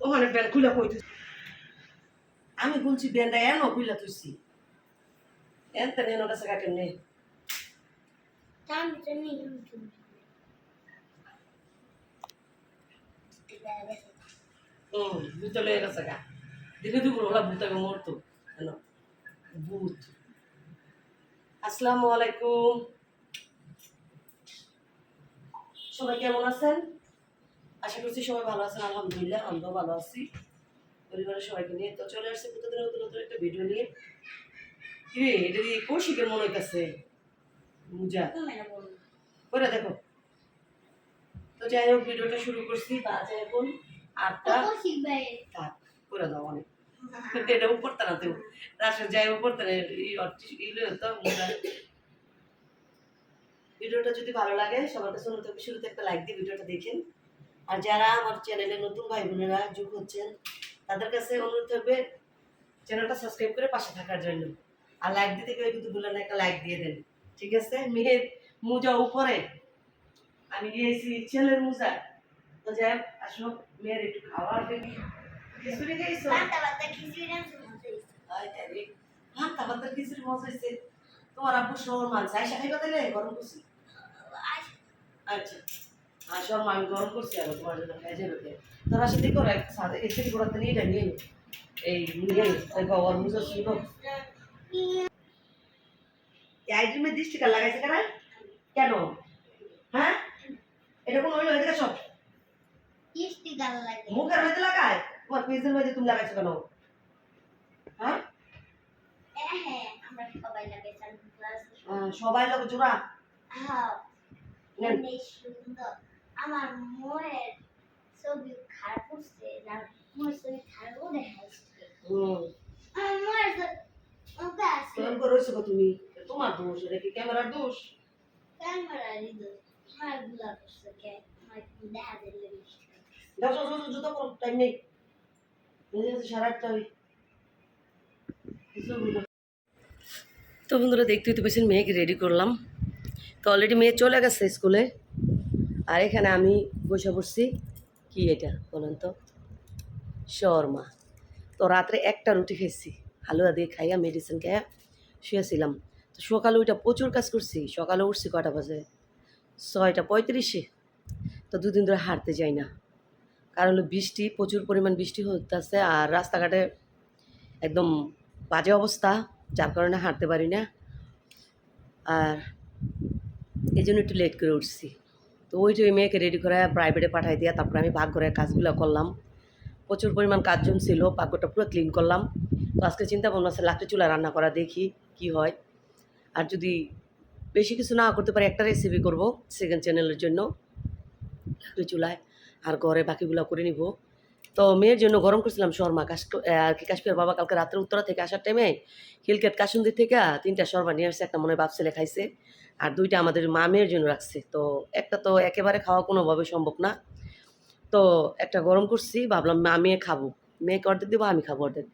ওখানে ব্যান খুলে কই আমি বলছি ব্যানটা এন খুলে তুইছি এন তো নেন কাছে কাকে নে। আসসালামু আলাইকুম। সবাই কেমন আছেন? আশা করছি সবাই ভালো আছেন আলহামদুলিল্লাহ আমরাও ভালো আছি। পরিবারের সবাইকে নিয়ে তো চলে আসছে প্রতিদিন নতুন নতুন একটা ভিডিও নিয়ে। কিরে এটা দিয়ে কৌশিকের মনে হইতেছে? বুঝা করে দেখো। তো যাই হোক ভিডিওটা শুরু করছি বাজে এখন আটটা। থাক করে দাও অনেক। এটা উপর তারাতেও রাশের যাই উপর তারা তো ভিডিওটা যদি ভালো লাগে সবার কাছে শুরুতে একটা লাইক দিয়ে ভিডিওটা দেখেন। আর যারা আমার চ্যানেলে নতুন ভাই বোনেরা যুগ হচ্ছেন তাদের কাছে অনুরোধ থাকবে চ্যানেলটা সাবস্ক্রাইব করে পাশে থাকার জন্য। আর লাইক দিতে গেলে কিন্তু ভুলেন না একটা লাইক দিয়ে দেন। ঠিক আছে? মেয়ের মোজা উপরে। আমি দিয়েছি ছেলের মোজা। তো যাই হোক, আসো মেয়ের একটু খাওয়ার দিবি খিচুড়ি আরে, ভাত আমাদের খিচুড়ি মজা হয়েছে। তোমার আব্বু শহর মাছ। আইসা খাইবা তাহলে গরম করছি। আচ্ছা। আর সব আমি গরম করছি আর তোমার জন্য খাই যাবে কে? তোরা করে সাথে এসে করাতে নিয়ে এটা নিয়ে এই নিয়ে ওই গরম মুজো ছিল আইডিমে দৃষ্টিকার লাগাইছে কেন কেন? হ্যাঁ? এটা কোন হইল এদিকে সব? মুখের মধ্যে লাগায়? তোমার পিসের মধ্যে তুমি লাগাইছো কেন? হ্যাঁ? আহ, সবাই লোক জোড়া। আমার মোয়ের ছবি খারাপ করছে না মোয়ের ছবি খারাপ করে হাসছে হুম। আমার মোয়ের কেমন করে রয়েছো গো তুমি? তোমার দোষ এটা কি ক্যামেরার দোষ? ক্যামেরা দিল আমারগুলা করছে কে? আমার দেখা দিলে যাও যাও যাও জুতো করো টাইম নেই। বুঝে গেছে সারা আটটা হবে তো বন্ধুরা দেখতে হতে পেরেছেন মেয়েকে রেডি করলাম। তো অলরেডি মেয়ে চলে গেছে স্কুলে। আর এখানে আমি বসে পড়ছি। কি এটা বলেন তো? শর্মা। তো রাত্রে একটা রুটি খেয়েছি হালুয়া দিয়ে খাইয়া মেডিসিন খাইয়া শুয়েছিলাম। তো সকালে ওইটা প্রচুর কাজ করছি, সকালে উঠছি কটা বাজে? ছয়টা পঁয়ত্রিশে। তো দুদিন ধরে হাঁটতে যাই না। কারণ হলো বৃষ্টি, প্রচুর পরিমাণ বৃষ্টি হতেছে আর রাস্তাঘাটে একদম বাজে অবস্থা, যার কারণে হাঁটতে পারি না। আর এই জন্য একটু লেট করে উঠছি। তো ওই যে ওই মেয়েকে রেডি করে প্রাইভেটে পাঠাই দিয়া তারপরে আমি ভাগ্যরের কাজগুলো করলাম। প্রচুর পরিমাণ কাজজন ছিল ভাগ্যটা পুরো ক্লিন করলাম। তো আজকে চিন্তা ভাবনা আছে, লাকড়ি চুলা রান্না করা, দেখি কি হয়। আর যদি বেশি কিছু না করতে পারি, একটা রেসিপি করব সেকেন্ড চ্যানেলের জন্য। লাকড়ি চুলায় আর ঘরে বাকিগুলো করে নিব। তো মেয়ের জন্য গরম করছিলাম শর্মা। কাশ আর কি কাশ্মীর বাবা কালকে রাত্রে উত্তরা থেকে আসার টাইমে হিলকেট কাসুন্দির থেকে তিনটা শর্মা নিয়ে আসছে, একটা মনে হয় বাপ ছেলে খাইছে। আর দুইটা আমাদের মা মেয়ের জন্য রাখছে। তো একটা তো একেবারে খাওয়া কোনোভাবে সম্ভব না। তো একটা গরম করছি, ভাবলাম মা মেয়ে খাব। মেয়েকে অর্ধেক দেবো, আমি খাব অর্ধেক।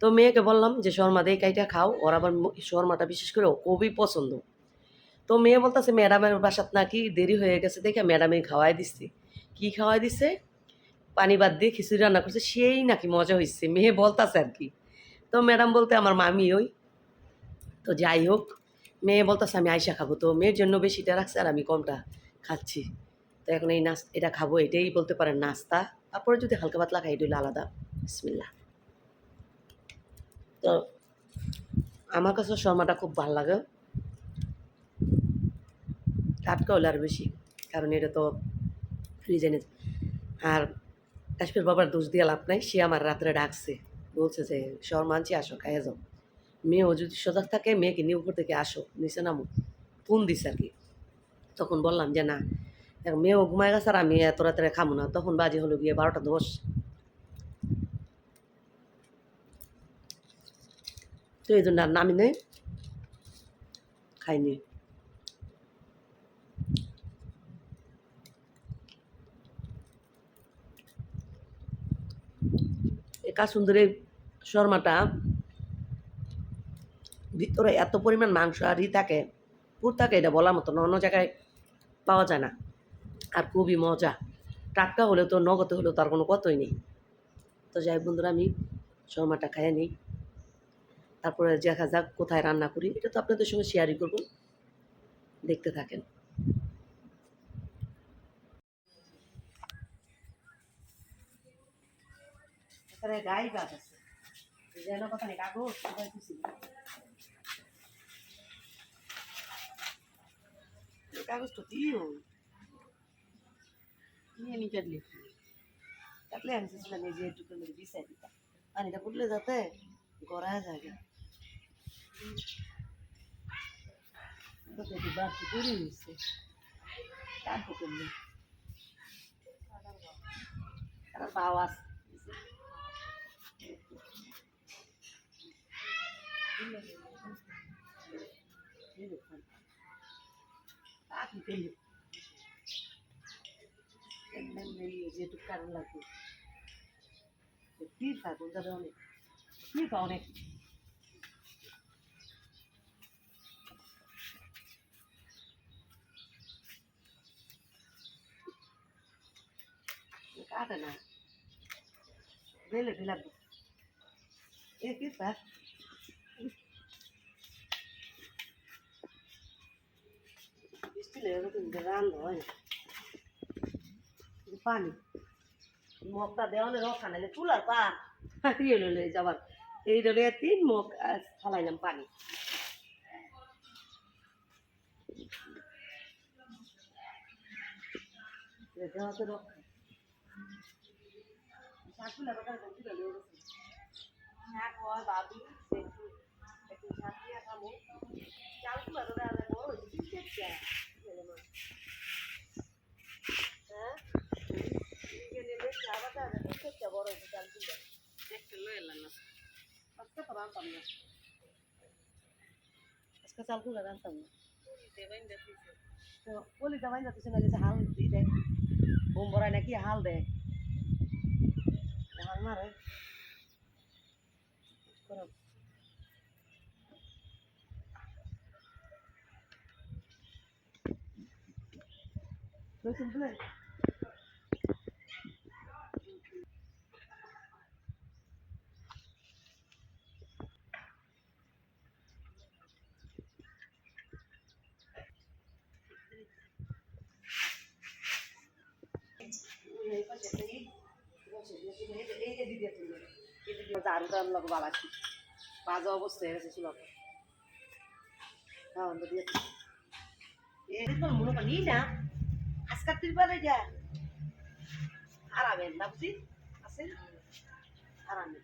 তো মেয়েকে বললাম যে, শর্মা দিয়ে কাইটা খাও। ওর আবার শর্মাটা বিশেষ করে খুবই পছন্দ। তো মেয়ে বলতেছে, ম্যাডামের বাসাত নাকি দেরি হয়ে গেছে দেখে ম্যাডামে খাওয়াই দিচ্ছে কি খাওয়াই দিছে? পানি বাদ দিয়ে খিচুড়ি রান্না করছে, সেই নাকি মজা হয়েছে মেয়ে বলতাছে আর কি। তো ম্যাডাম বলতে, আমার মামি ওই। তো যাই হোক মেয়ে বলতেছে, আমি আয়সা খাব। তো মেয়ের জন্য বেশিটা রাখছে আর আমি কমটা খাচ্ছি। তো এখন এই নাচ এটা খাব, এটাই বলতে পারেন নাস্তা। তারপরে যদি হালকা পাতলা খাই, এটা আলাদা। বিসমিল্লা তো আমার কাছে শর্মাটা খুব ভালো লাগে। টাটকা হলে আর বেশি, কারণ এটা তো ফ্রিজে আর কাশ্মীর বাবার দোষ দিয়ে লাভ নাই, সে আমার রাত্রে ডাকছে। বলছে যে, শর্মা আনছি, আসো, খাইয়ে যাও। মেয়েও যদি সজাগ থাকে, মেয়েকে নিয়ে উপর থেকে আসো। নিচে নামো। ফোন দিছে আর কি। তখন বললাম যে, না মেয়েও ঘুমায় গেছে আর আমি এত রাত্রে খামো না। তখন বাজে হলো গিয়ে বারোটা দশ। তো এই জন্য আর নামি নেই, খাইনি। একা সুন্দরের শর্মাটা ভিতরে এত পরিমাণ মাংস আর ই থাকে, পুর থাকে, এটা বলার মতো অন্য জায়গায় পাওয়া যায় না। আর খুবই মজা। টাটকা হলেও তো, নগদে হলেও তার কোনো কতই নেই। তো যাই বন্ধুরা, আমি শর্মাটা খাইয়ে নিই। তারপরে দেখা যাক কোথায় রান্না করি। এটা তো আপনাদের সঙ্গে শেয়ারই করব। দেখতে থাকেন। গাই গাছ যেন কথা নেই কাগজ খুশি কাগজটা দিও নিয়ে নি কাটলি কাটলে আমি চেয়েছিলাম এই যে একটু করে বিছাই দিতাম পানিটা ফুটলে যাতে গড়া জায়গা বাড়তি করে নিচ্ছে কার করলে পাওয়া আছে যেটুকু কারণ লাগবে কি থাকো যাবে অনেক কি পা অনেক কাটে না বেলে লাগবে এ কি পা লেগে কিন্তু রান্না হয় না পানি মগটা দেওয়ালে রক্ষা নাইলে চুলার পা হারিয়ে লইলে যাবার এই ডলে তিন মগ ফালাইলাম পানি দেওয়াতে রক্ষা শাকুলা তো দেওয়া বড় হয়েছে হ্যাঁ গেলে চা বাটা দেখতে বড় হয়েছে চাল কুলা দেখতে লো এলাম না। আজকে তো রান্তাম না আজকে চাল কুলা রান্তাম না বলি যাবাই যাচ্ছে না যে হাল দিয়ে দেয় বোম মারে দারুদার লোক বালাছি বাজে অবস্থা হয়ে গেছে সুলভ হ্যাঁ দিয়ে এরকম মনে করি না। আজকাল তিরবার যা। আরামের না বুঝি আছে। আরামের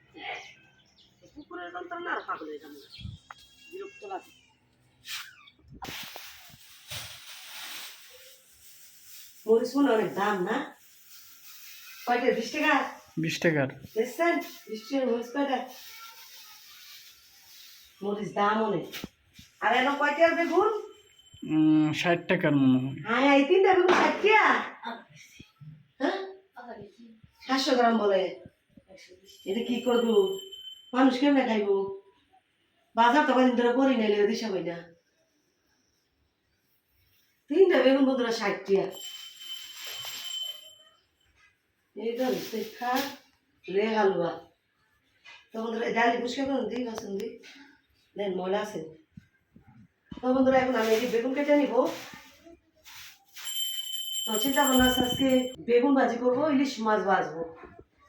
কুকুরের যন্ত্রণা আর পাগলের যন্ত্রণা। বিরক্ত লাগে। মরিচ মনে অনেক দাম না? কয়টা? বিশ টাকা? বিশ টাকার। দেখছেন? বিশ টাকা মরিচ কয়টা? মরিচ দাম অনেক। আর এন কয়টার বেগুন? ষাট টাকার মনে হয়। হ্যাঁ? সাতশো গ্রাম বলে। এটা কি করব? মানুষ কেমনে খাইবো? বাজার তো কদিন ধরে করি নাইলে দিশা পাই না তিনটা বেগুন বন্ধুরা ষাট টাকা এইটা শিক্ষা রে হালুয়া তো বন্ধুরা করুন দিই দিই দেন, ময়লা আছে। তো বন্ধুরা, এখন আমি এই বেগুন কেটে নিবো। তো চিন্তা ভাবনা আজকে বেগুন ভাজি করব, ইলিশ মাছ ভাজবো।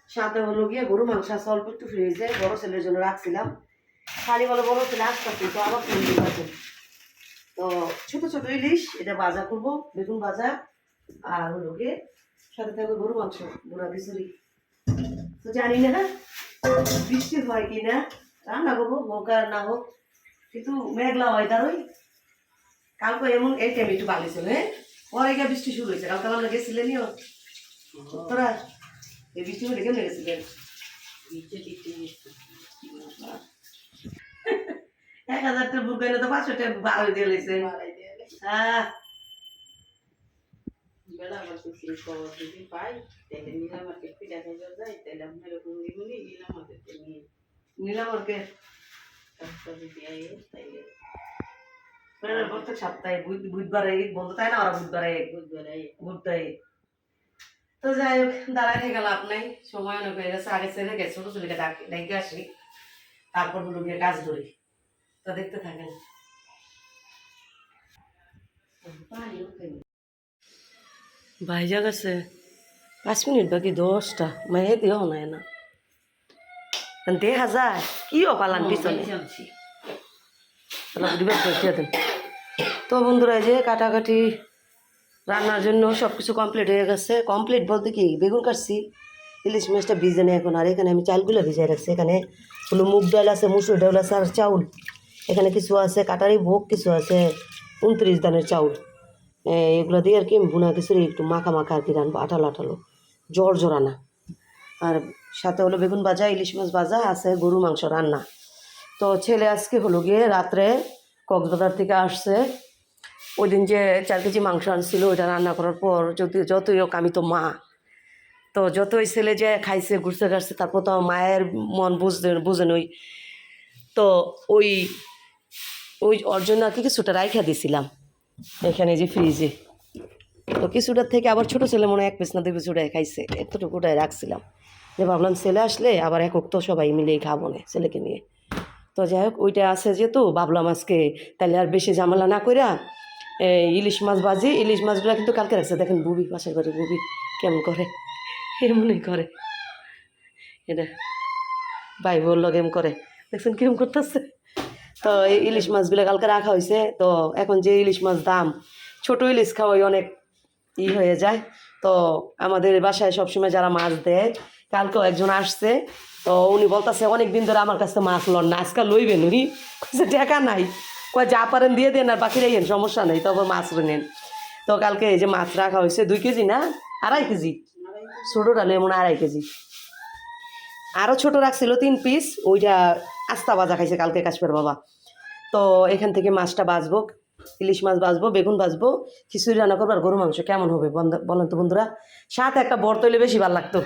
সাথে হলো গিয়ে গরু মাংস আছে, অল্প একটু ফ্রিজে, বড় ছেলের জন্য রাখছিলাম। খালি বলে বড় ছেলে আসতে তো আবার ফোন আছে তো ছোট ছোট ইলিশ, এটা ভাজা করব, বেগুন ভাজা। আর হলো গিয়ে সাথে থাকবে গরু মাংস বুড়া বিচুরি তো জানি না, বৃষ্টি হয় কি না রান্না করব, হোক আর না হোক, কিন্তু মেঘলা হয় তার ওই কালকে এমন এই টাইম একটু ভালো ছিল হ্যাঁ? পরে গিয়ে বৃষ্টি শুরু হয়েছে কালকে আমরা গেছিলেনই তোরা এই বৃষ্টি মধ্যে কেমন গেছিলেন এক হাজারটা বুক গেলে তো পাঁচশো টাকা দিয়ে লেছে। হ্যাঁ বেলা আমার খুশি খবর যদি পাই তাহলে তাহলে আপনার দিগুনি নীলা নিয়ে। তাইলে প্রত্যেক সপ্তাহে বুধবারে ঈদ বন্ধ তাই না ওরা বুধবারে বুধবার ঘুরতে তো যাই হোক থেকে লাভ নাই সময় অনেক হয়ে গেছে আগে ছেলে গেছে ছোটো ছেলেকে ডাকে আসি তারপর হলো গিয়ে কাজ ধরি। তো দেখতে থাকেন। ভাইজা গেছে। পাঁচ মিনিট বাকি দশটা। মেয়ে দিও না না। দেখা যায় কি অপালান পিছনে? তাহলে দিবে পয়সা দেন। তো বন্ধুরা যে কাটাকাটি রান্নার জন্য সব কিছু কমপ্লিট হয়ে গেছে। কমপ্লিট বলতে কি, বেগুন কাটছি, ইলিশ মাছটা ভিজে নেই এখন। আর এখানে আমি চালগুলো ভিজাই রাখছি। এখানে হলো মুগ ডাল আছে, মুসুর ডাল আছে, আর চাউল। এখানে কিছু আছে, কাটারি ভোগ, কিছু আছে, উনত্রিশ দানের চাউল। এগুলো দিয়ে আর কি ভুনা খিচুড়ি, একটু মাখা মাখা আর কি রানবো আঠালো আঠালো, জ্বর জোরানা আর সাথে হলো বেগুন ভাজা, ইলিশ মাছ ভাজা, আছে গরু মাংস রান্না। তো ছেলে আজকে হলো গিয়ে রাত্রে কক্সবাজার থেকে আসছে। ওই দিন যে চার কেজি মাংস আনছিল, ওইটা রান্না করার পর যদি যতই হোক আমি তো মা। তো যতই ছেলে যে খাইছে, ঘুরছে ঘাটছে তারপর তো মায়ের মন বুঝতে বুঝেন ওই তো ওই ওই ওর জন্য আর কি কিছুটা রাইখা দিয়েছিলাম এখানে যে ফ্রিজে। তো কিছুটার থেকে আবার ছোটো ছেলে মনে এক পিস না দুই পিস খাইছে। এতটুকু উঠায় রাখছিলাম। যে ভাবলাম ছেলে আসলে আবার একক তো সবাই মিলেই খাব না ছেলেকে নিয়ে। তো যাই হোক, ওইটা আছে যেহেতু, ভাবলাম আজকে তাহলে আর বেশি ঝামেলা না কইরা ইলিশ মাছ ভাজি, ইলিশ মাছগুলো কিন্তু কালকে রাখছে। দেখেন বুবি, পাশের ঘরে বুবি কেমন করে, এমনই করে। এটা ভাই বলল গেম করে। দেখছেন কিরম করতেছে? তো এই ইলিশ মাছগুলো কালকে রাখা হয়েছে তো এখন যে ইলিশ মাছ দাম, ছোট ইলিশ খাওয়াই অনেক ই হয়ে যায়। তো আমাদের বাসায় সবসময় যারা মাছ দেয়, কালকেও একজন আসছে। তো উনি বলতেছে অনেক দিন ধরে আমার কাছে মাছ লন না আজকাল লইবেন উনি। টাকা নাই। কয় যা পারেন দিয়ে দেন আর বাকি রেখেন, সমস্যা নেই, তবে মাছ নেন তো কালকে এই যে মাছ রাখা হয়েছে, দুই কেজি না? আড়াই কেজি। ছোটোটা লেমন আড়াই কেজি। আরও ছোট রাখছিল তিন পিস ওইটা আস্তা বাজা খাইছে কালকে কাশ্মীর বাবা। তো এখান থেকে মাছটা বাজবো ইলিশ মাছ বাজবো বেগুন বাজবো খিচুড়ি রান্না করব আর গরু মাংস কেমন হবে বলেন তো বন্ধুরা? সাথে একটা বর তৈলে বেশি ভালো লাগতো।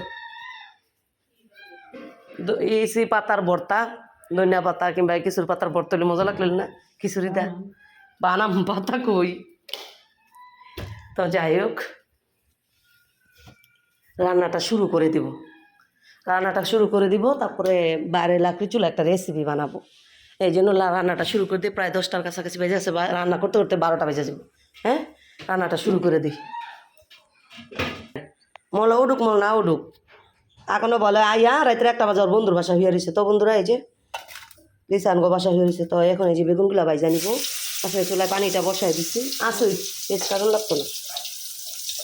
ইসি পাতার ভর্তা ধনিয়া পাতা কিংবা কিছুর পাতার ভর্তা হলে মজা লাগল না? খিচুড়িটা। বানাম পাতা কই? তো যাই হোক রান্নাটা শুরু করে দিব। রান্নাটা শুরু করে দিব তারপরে বাইরে লাকড়ি চুলা একটা রেসিপি বানাবো। এই জন্য লা- রান্নাটা শুরু করে দিই প্রায় দশটার কাছাকাছি বেজে আছে রান্না করতে করতে বারোটা বেজে যাবে। হ্যাঁ? রান্নাটা শুরু করে দিই। মলা উডুক মল না উডুক। এখনও বলে আইয়া রাত্রে একটা বাজার বন্ধুর বাসা হইয়া রয়েছে তো বন্ধুরা এই যে লিসান গো বাসা হয়ে রয়েছে। তো এখন এই যে বেগুনগুলা বাইজা নিব। পাশে চুলায় পানিটা বসাই দিচ্ছি আসুই বেশ কারণ লাগতো না।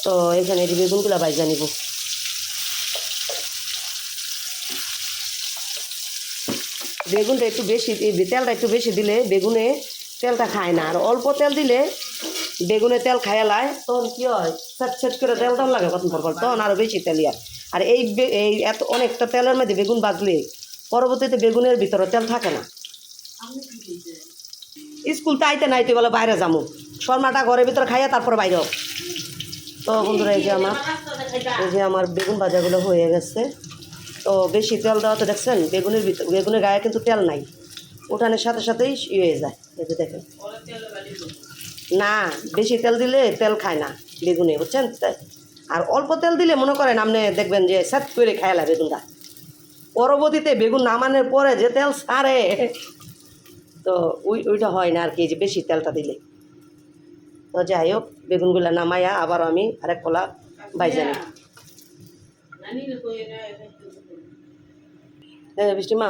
তো এখানে এই যে বেগুনগুলা বাইজা নিব। বেগুনটা একটু বেশি তেলটা একটু বেশি দিলে বেগুনে তেলটা খায় না। আর অল্প তেল দিলে বেগুনে তেল খায়ালায় তখন কি হয়? সেট সেট করে তেল দাম লাগে কত পর তখন আরও বেশি তেল ইয়ার আর এই এই এত অনেকটা তেলের মধ্যে বেগুন বাজলে পরবর্তীতে বেগুনের ভিতরে তেল থাকে না। স্কুল তো আইতে নাইতে বলে বাইরে যাব শর্মাটা ঘরের ভিতরে খাইয়া তারপরে বাইরে তো বন্ধুরা, এই যে আমার এই যে আমার বেগুন ভাজাগুলো হয়ে গেছে। তো বেশি তেল দেওয়া তো দেখছেন, বেগুনের ভিতর বেগুনের গায়ে কিন্তু তেল নাই। উঠানের সাথে সাথেই ই হয়ে যায়। এই যে দেখেন। না, বেশি তেল দিলে তেল খায় না বেগুনে, বুঝছেন? আর অল্প তেল দিলে মনে করেন আপনি দেখবেন যে স্যাট করে খায়লা বেগুনটা। পরবর্তীতে বেগুন নামানোর পরে যে তেল সারে তো ওই, ওইটা হয় না আর কি যে বেশি তেলটা দিলে। তো যাই হোক, বেগুনগুলো নামাইয়া আবার আমি আরেক কলা বাইজা নিই হ্যাঁ বৃষ্টি মা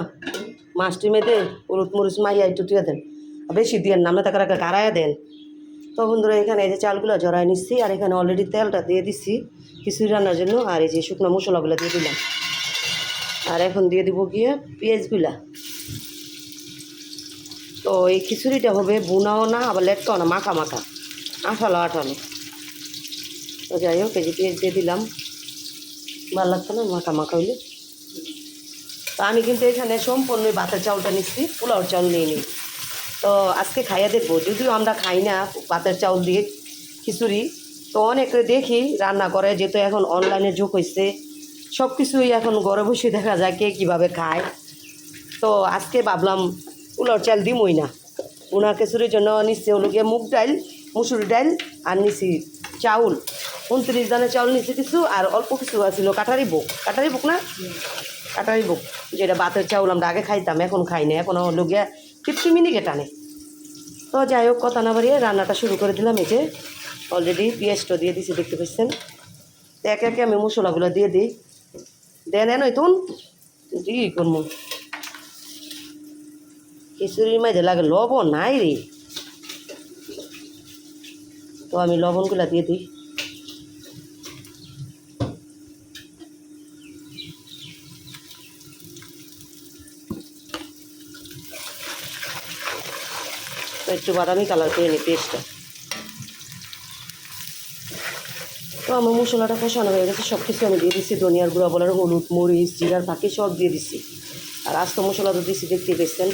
মাছটি মেয়েদে হলুদ মরিচ মাইয়া একটু তুই দেন। বেশি দিয়ে নামে তাকে রাখা গাড়াইয়া দেন। তো বন্ধুরা, এখানে এই যে চালগুলো জড়াই নিচ্ছি আর এখানে অলরেডি তেলটা দিয়ে দিচ্ছি খিচুড়ি রান্নার জন্য, আর এই যে শুকনো মশলাগুলো দিয়ে দিলাম। আর এখন দিয়ে দিব গিয়ে পেঁয়াজগুলা। তো এই খিচুড়িটা হবে বুনাও না, আবার লেটকাও না, মাখা মাখা। আঠালো আঠালো তো যাই হোক এই যে পেঁয়াজ দিয়ে দিলাম। ভালো লাগতো না, মাখা মাখা হইলে? তো আমি কিন্তু এখানে সম্পূর্ণ ভাতের চাউলটা নিচ্ছি, পোলাওর চাউল নিয়ে নিই। তো আজকে খাইয়া দেখব, যদিও আমরা খাই না ভাতের চাউল দিয়ে খিচুড়ি, তো অনেকে দেখি রান্না করে, যেহেতু এখন অনলাইনে যুগ হয়েছে সব কিছুই এখন ঘরে বসে দেখা যায় কে কীভাবে খায়। তো আজকে ভাবলাম পোলাওর চাল দিমই না। উনা খিচুড়ির জন্য নিচ্ছি হলো গিয়ে মুগ ডাল, মুসুরি ডাল আর নিচ্ছি চাউল। উনত্রিশ দানের চাউল নিচে কিছু আর অল্প কিছু আছিল কাটারি বুক কাটারি বুক না? কাটারি বুক যেটা ভাতের চাউল আমরা আগে খাইতাম, এখন খাই না। এখন হলো গিয়া ফিফটি মিনিটে টানে। তো যাই হোক, কথা না বাড়িয়ে রান্নাটা শুরু করে দিলাম। এই যে অলরেডি পেঁয়াজটা দিয়ে দিছি, দেখতে পাচ্ছেন? তো একে একে আমি মশলাগুলো দিয়ে দিই। দেন এন তুন দিই করব খিচুড়ির মাঝে লাগে লবণ, নাই রে। তো আমি লবণগুলো দিয়ে দিই। একটু বাদামি কালার করে নিই পেস্টটা। তো আমার মশলাটা কষানো হয়ে গেছে সব কিছু আমি দিয়ে দিচ্ছি ধনিয়ার গুঁড়া বলার হলুদ, মরিচ, জিরার ফাঁকি সব দিয়ে দিচ্ছি আর আস্ত মশলা তো দিচ্ছি দেখতে পেয়েছেন।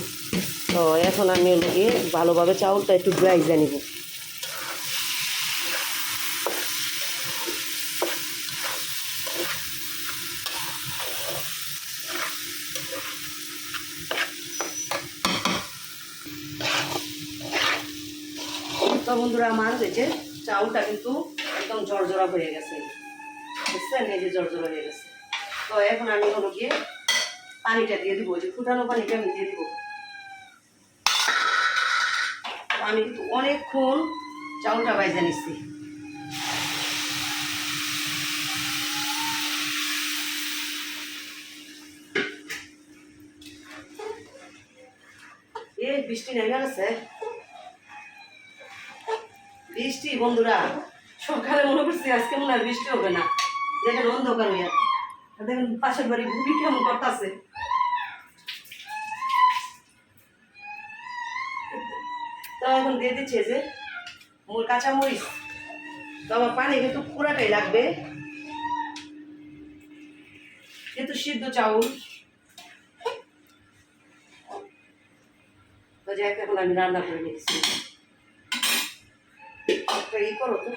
তো এখন আমি হলো ভালোভাবে চাউলটা একটু ড্রাইজে নিব। তো বন্ধুরা আমার যে চাউলটা কিন্তু একদম জর্জরা হয়ে গেছে। বুঝছেন? এই যে জর্জরা হয়ে গেছে। তো এখন আমি হলো গিয়ে পানিটা দিয়ে দিব যে ফুটানো পানিটা আমি দিয়ে দিব তো আমি কিন্তু অনেকক্ষণ চাউলটা বাইজে নিচ্ছি। এ বৃষ্টি নেমে গেছে। বৃষ্টি, বন্ধুরা, সকালে মনে করছি আজকে মনে হয় বৃষ্টি হবে না। দেখেন অন্ধকার হইয়া। দেখেন পাশের বাড়ি বুড়ি কেমন করতেছে। তো এখন দিয়ে দিচ্ছে যে মোর কাঁচা মরিচ তো আমার পানি কিন্তু পুরাটাই লাগবে। যেহেতু সিদ্ধ চাউল। তো যাই এখন আমি রান্না করে নিচ্ছি। করো তো।